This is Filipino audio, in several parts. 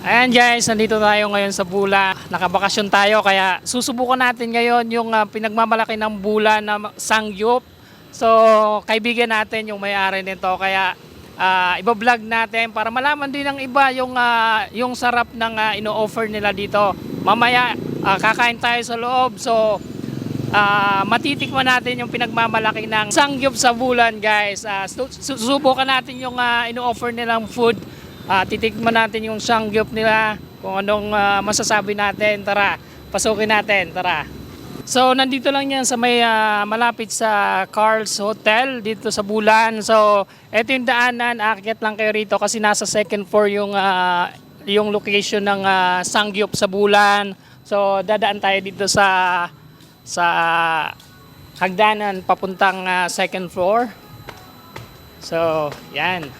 Ayan guys, nandito tayo ngayon sa Bula. Nakabakasyon tayo kaya susubukan natin ngayon yung ah, pinagmamalaki ng Bula na Sangyup. So, kaibigan natin yung may-ari nito kaya ah, iba-vlog natin para malaman din ng iba yung ah, yung sarap ng ah, ino-offer nila dito. Mamaya ah, kakain tayo sa loob. So, Ah, matitikman natin yung pinagmamalaki ng sangyup sa bulan, guys. Su- susubukan natin yung ah, ino-offer nilang food. Ah, titikman natin yung sangyup nila, kung anong ah, masasabi natin. Tara, pasukin natin, tara. So, nandito lang yan sa may ah, malapit sa Carl's Hotel dito sa Bulan. So, eto yung daanan, aakyat lang kayo rito kasi nasa second floor yung ah, yung location ng ah, Sangyup sa Bulan. So, dadaan tayo dito sa sa hagdanan papuntang ah, second floor. So, yan.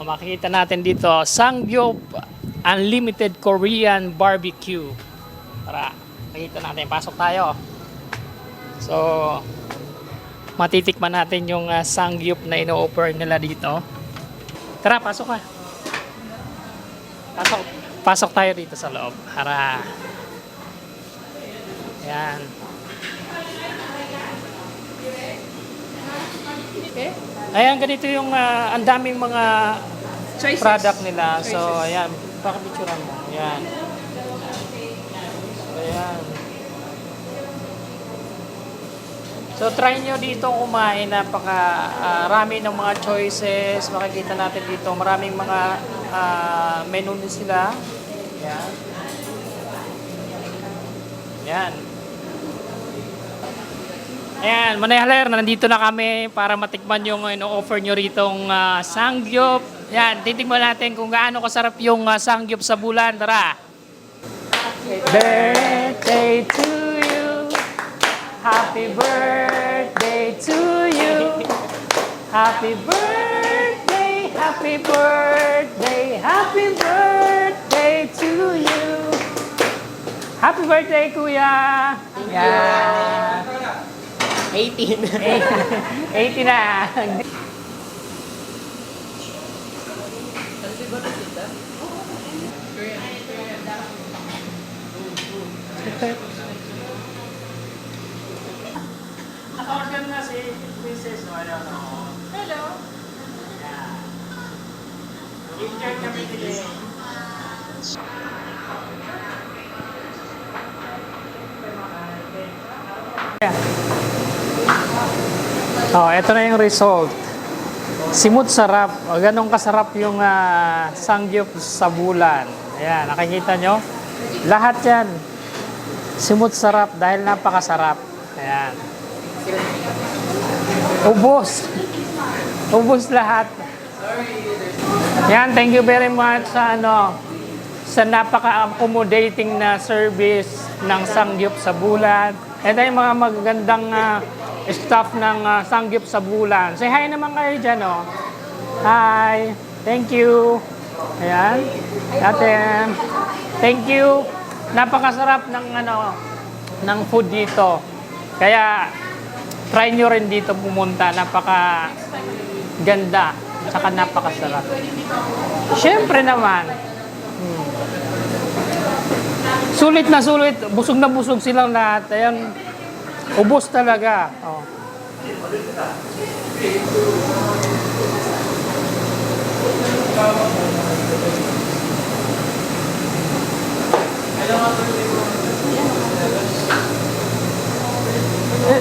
Makikita natin dito, Sangyup Unlimited Korean Barbecue. Tara, makikita natin. Pasok tayo. So, matitikman natin yung uh, Sangyup na ino-offer nila dito. Tara, pasok ka. Pasok, pasok tayo dito sa loob. Para yan. Okay. Ayan, ganito yung ah, ang daming mga Choices. product nila. So, Choices. ayan. Pakipicturean mo. Ayan. Ayan. So, try nyo dito kumain. Napaka ah, rami ng mga choices. Makikita natin dito. Maraming mga ah, menu din sila. Ayan. Ayan. Ayan, Manay Haler, nandito na kami para matikman yung ino-offer nyo ritong uh, sangyup. Yan, titikman natin kung gaano kasarap yung ah, sangyup sa bulan. Tara! Birthday to you. Happy birthday to you. Happy birthday, happy birthday, happy birthday to you. Happy birthday, Kuya! Yeah. 18. 80 na. Naka-order na si Princess. No? Ano, no? Hello. Yeah. In-check kami nila. Oh, ito na yung result. Simut sarap. O, ganun kasarap yung ah, sangyup sa bulan. Ayan, nakikita nyo? Lahat yan. Simut sarap dahil napakasarap. Ayan. Ubos. Ubos lahat. Yan, thank you very much sa ano sa napaka-accommodating na service ng Sangyup sa Bulan. Ito yung mga magagandang ah, staff ng ah, Sangyup sa Bulan. Say hi naman kayo dyan, oh. Hi. Thank you. Ayan. Ate, thank you. Napakasarap ng ano ng food dito. Kaya try nyo rin dito pumunta. Napaka ganda. Saka napakasarap. Siyempre naman. Hmm. Sulit na sulit. Busog na busog silang lahat. Ayan. Ubos talaga. Oh. Eh,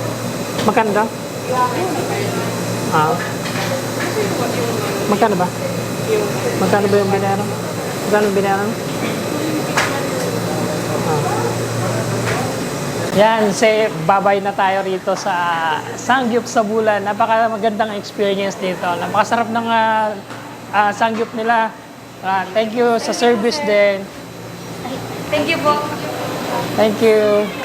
maganda? Ah. Magkano ba? Magkano ba yung binayaran? Magkano binayaran? Yan, say babay na tayo rito sa Sangyup sa Bulan. Napaka magandang experience dito. Napakasarap ng ah, ah, Sangyup nila. Ah, thank you sa service din. Thank you po. Thank you.